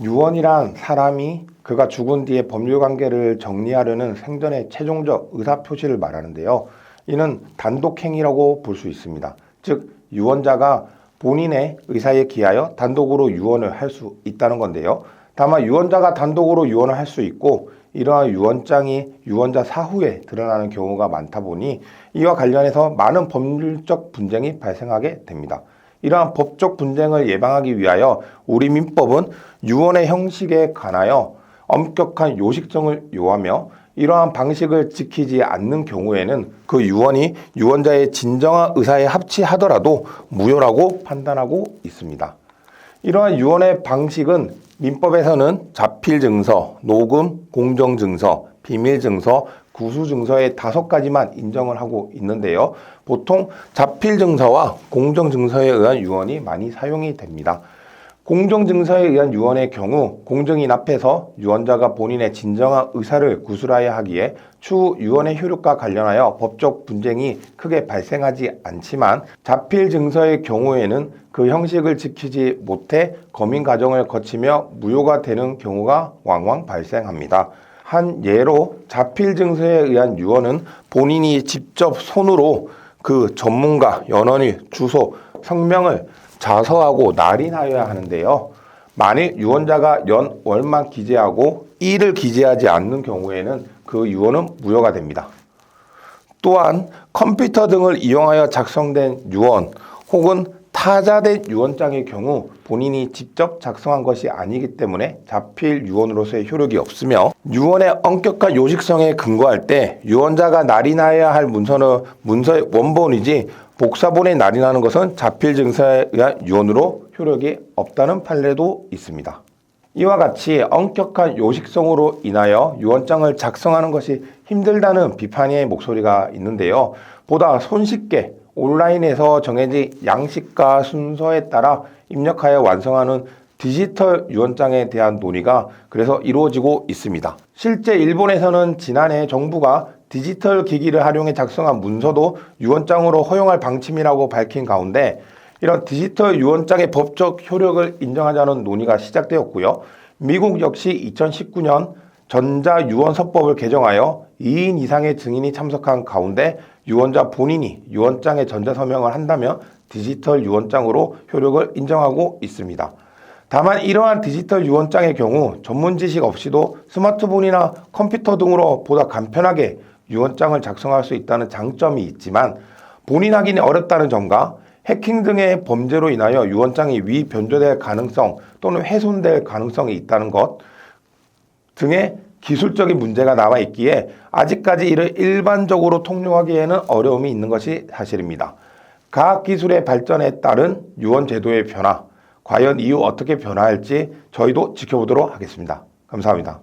유언이란 사람이 그가 죽은 뒤에 법률 관계를 정리하려는 생전의 최종적 의사 표시를 말하는데요. 이는 단독 행위라고 볼 수 있습니다. 즉 유언자가 본인의 의사에 기하여 단독으로 유언을 할 수 있다는 건데요. 다만 유언자가 단독으로 유언을 할 수 있고 이러한 유언장이 유언자 사후에 드러나는 경우가 많다 보니 이와 관련해서 많은 법률적 분쟁이 발생하게 됩니다. 이러한 법적 분쟁을 예방하기 위하여 우리 민법은 유언의 형식에 관하여 엄격한 요식성을 요하며 이러한 방식을 지키지 않는 경우에는 그 유언이 유언자의 진정한 의사에 합치하더라도 무효라고 판단하고 있습니다. 이러한 유언의 방식은 민법에서는 자필 증서, 녹음, 공정 증서, 비밀 증서, 구수증서의 다섯 가지만 인정을 하고 있는데요. 보통 자필증서와 공정증서에 의한 유언이 많이 사용이 됩니다. 공정증서에 의한 유언의 경우 공정인 앞에서 유언자가 본인의 진정한 의사를 구술하여야 하기에 추후 유언의 효력과 관련하여 법적 분쟁이 크게 발생하지 않지만 자필 증서의 경우에는 그 형식을 지키지 못해 검인 과정을 거치며 무효가 되는 경우가 왕왕 발생합니다. 한 예로 자필 증서에 의한 유언은 본인이 직접 손으로 그 전문가, 연원의 주소, 성명을 자서하고 날인하여야 하는데요. 만일 유언자가 연 월만 기재하고 일을 기재하지 않는 경우에는 그 유언은 무효가 됩니다. 또한 컴퓨터 등을 이용하여 작성된 유언 혹은 타자된 유언장의 경우 본인이 직접 작성한 것이 아니기 때문에 자필 유언으로서의 효력이 없으며 유언의 엄격한 요식성에 근거할 때 유언자가 날인하여야 할 문서는 문서의 원본이지 복사본에 날인하는 것은 자필 증서에 의한 유언으로 효력이 없다는 판례도 있습니다. 이와 같이 엄격한 요식성으로 인하여 유언장을 작성하는 것이 힘들다는 비판의 목소리가 있는데요. 보다 손쉽게 온라인에서 정해진 양식과 순서에 따라 입력하여 완성하는 디지털 유언장에 대한 논의가 그래서 이루어지고 있습니다. 실제 일본에서는 지난해 정부가 디지털 기기를 활용해 작성한 문서도 유언장으로 허용할 방침이라고 밝힌 가운데 이런 디지털 유언장의 법적 효력을 인정하자는 논의가 시작되었고요. 미국 역시 2019년 전자유언서법을 개정하여 2인 이상의 증인이 참석한 가운데 유언자 본인이 유언장에 전자서명을 한다면 디지털 유언장으로 효력을 인정하고 있습니다. 다만 이러한 디지털 유언장의 경우 전문 지식 없이도 스마트폰이나 컴퓨터 등으로 보다 간편하게 유언장을 작성할 수 있다는 장점이 있지만 본인 확인이 어렵다는 점과 해킹 등의 범죄로 인하여 유언장이 위변조될 가능성 또는 훼손될 가능성이 있다는 것 등의 기술적인 문제가 남아 있기에 아직까지 이를 일반적으로 통용하기에는 어려움이 있는 것이 사실입니다. 과학 기술의 발전에 따른 유언 제도의 변화, 과연 이후 어떻게 변화할지 저희도 지켜보도록 하겠습니다. 감사합니다.